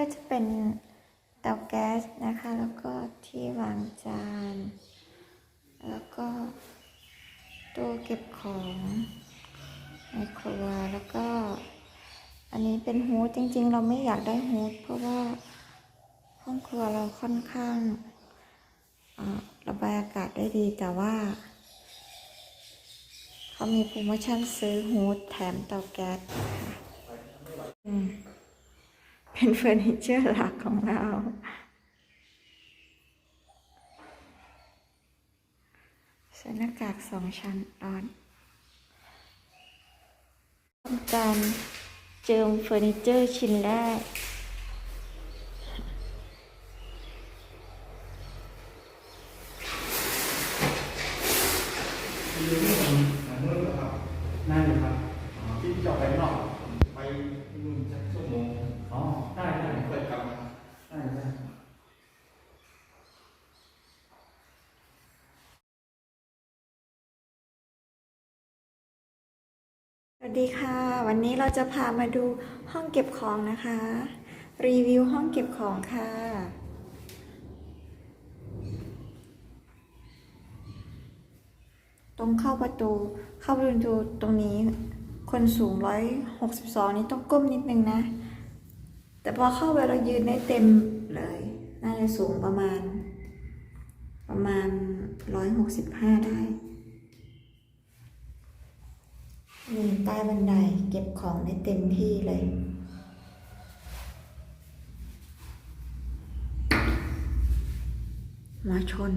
ก็จะเป็นเตาแก๊สนะคะ แล้วก็ที่วางจาน แล้วก็ตู้เก็บของในครัวแล้วก็ อันนี้เป็นฮูดจริง ๆ เราไม่อยากได้ฮูดเพราะว่าห้องครัวเราค่อนข้างระบายอากาศได้ดีแต่ว่า เขามีโปรโมชั่นซื้อฮูดแถมเตาแก๊สค่ะอืม เป็นเฟอร์นิเจอร์หลักของเรา ใส่หน้ากากสองชั้นร้อนทำการเจิมเฟอร์นิเจอร์ชิ้นแรกนั่นอยู่ครับ ที่จะออกไปข้างนอกไปนู่นสักชั่วโมง อ๋อ ได้ได้ เปิดกลับมา ได้ได้ สวัสดีค่ะ วันนี้เราจะพามาดูห้องเก็บของนะคะ รีวิวห้องเก็บของค่ะ ตรงเข้าประตู เข้าประตูตรงนี้ คนสูงร้อยหกสิบสองนี่ต้องก้มนิดนึงนะ แต่พอเข้าไปเรายืนได้เต็มเลย น่าจะสูงประมาณ ประมาณร้อยหกสิบห้าได้ มีใต้บันไดเก็บของได้เต็มที่เลยมาชน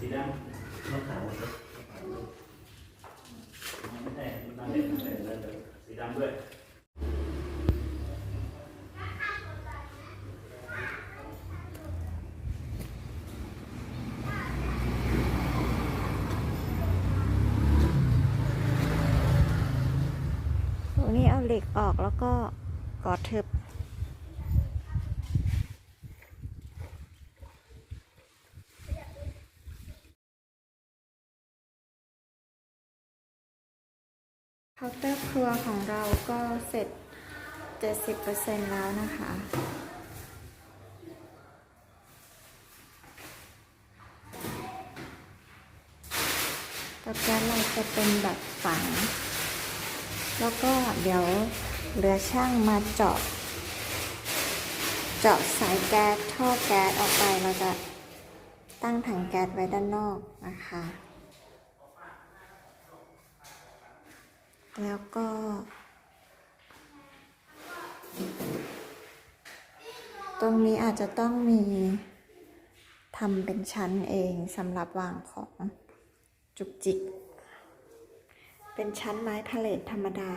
สีดำรถขาวหมดเลยไม่ได้มันดำเลยสีดำด้วย เหล็กออกแล้วก็กอดทึบเคาน์เตอร์ครัวของเราก็เสร็จ 70%แล้วนะคะ ตะแกรงเราจะเป็นแบบฝัง แล้วก็เดี๋ยวเรือช่างมาเจาะ เจาะสายแก๊สท่อแก๊สออกไปเราจะตั้งถังแก๊สไว้ด้านนอกนะคะ แล้วก็ ตรงนี้อาจจะต้องมีทำเป็นชั้นเองสำหรับวางของจุกจิก เป็นชั้นไม้พาเลทธรรมดา